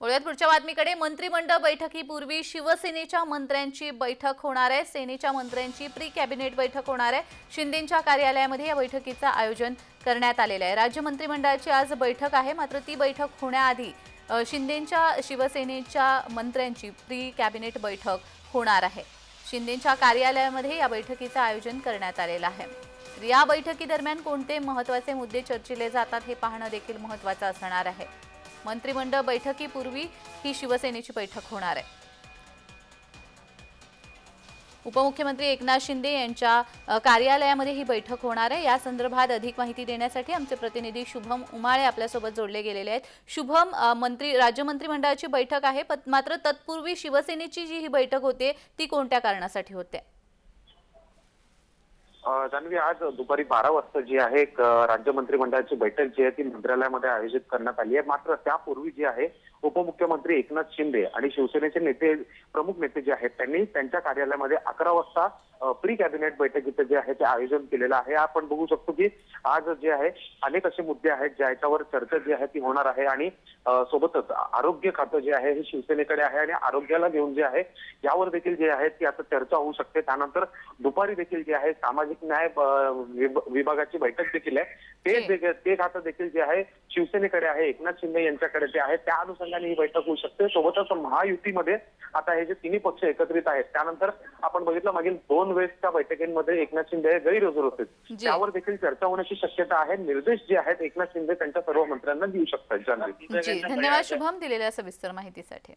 वळूयात पुढच्या बातमीकडे. मंत्रिमंडळ बैठकीपूर्वी शिवसेनेच्या मंत्र्यांची बैठक होणार आहे. सेनेच्या मंत्र्यांची प्री कॅबिनेट बैठक होणार आहे. शिंदेच्या कार्यालयामध्ये या बैठकीचं आयोजन करण्यात आलेलं आहे. राज्य मंत्रिमंडळाची आज बैठक आहे. मात्र ती बैठक होण्याआधी शिंदेच्या शिवसेनेच्या मंत्र्यांची प्री कॅबिनेट बैठक होणार आहे. शिंदेच्या कार्यालयामध्ये या बैठकीचं आयोजन करण्यात आलेलं आहे. या बैठकीदरम्यान कोणते महत्त्वाचे मुद्दे चर्चिले जातात हे पाहणं देखील महत्त्वाचं असणार आहे. मंत्रिमंडळ बैठकीपूर्वी ही शिवसेनेची बैठक होणार आहे. उपमुख्यमंत्री एकनाथ शिंदे यांच्या कार्यालयामध्ये ही बैठक होणार आहे. या संदर्भात अधिक माहिती देण्यासाठी आमचे प्रतिनिधी शुभम उमाळे आपल्यासोबत जोडले गेलेले आहेत. शुभम मंत्री राज्य मंत्रिमंडळाची बैठक आहे पण मात्र तत्पूर्वी शिवसेनेची जी ही बैठक होते ती कोणत्या कारणासाठी होते? अ, जान्हवी आज दुपारी बारा वाजता जी आहे एक राज्य मंत्रिमंडळाची बैठक जी आहे ती मंत्रालयामध्ये आयोजित करण्यात आली आहे. मात्र त्यापूर्वी जी आहे उपमुख्यमंत्री एकनाथ शिंदे आणि शिवसेनेचे नेते प्रमुख नेते जे आहेत त्यांनी त्यांच्या कार्यालयामध्ये अकरा वाजता प्री कॅबिनेट बैठकीचं जे आहे ते आयोजन केलेलं आहे. आपण बघू शकतो की आज जे आहे अनेक असे मुद्दे आहेत ज्याच्यावर चर्चा जी आहे ती होणार आहे आणि सोबतच आरोग्य खातं जे आहे हे शिवसेनेकडे आहे आणि आरोग्याला घेऊन जे आहे यावर देखील जे आहे ती आता चर्चा होऊ शकते. त्यानंतर दुपारी देखील जे आहे सामाजिक न्याय विभागाची बैठक देखील आहे. ते जी. ते खातं देखील जे आहे शिवसेनेकडे आहे. एकनाथ शिंदे यांच्याकडे ते आहे त्या अनुषंगाने ही बैठक होऊ शकते. सोबतच महायुतीमध्ये आता हे जे तिन्ही पक्ष एकत्रित आहेत त्यानंतर आपण बघितलं मागील दोन वेळेसच्या बैठकीमध्ये एकनाथ शिंदे हे गैरहजर होते. त्यावर देखील चर्चा होण्याची शक्यता आहे. निर्देश जे आहेत एकनाथ शिंदे त्यांच्या सर्व मंत्र्यांना देऊ शकतात. धन्यवाद. शुभम दिलेल्या सविस्तर माहितीसाठी.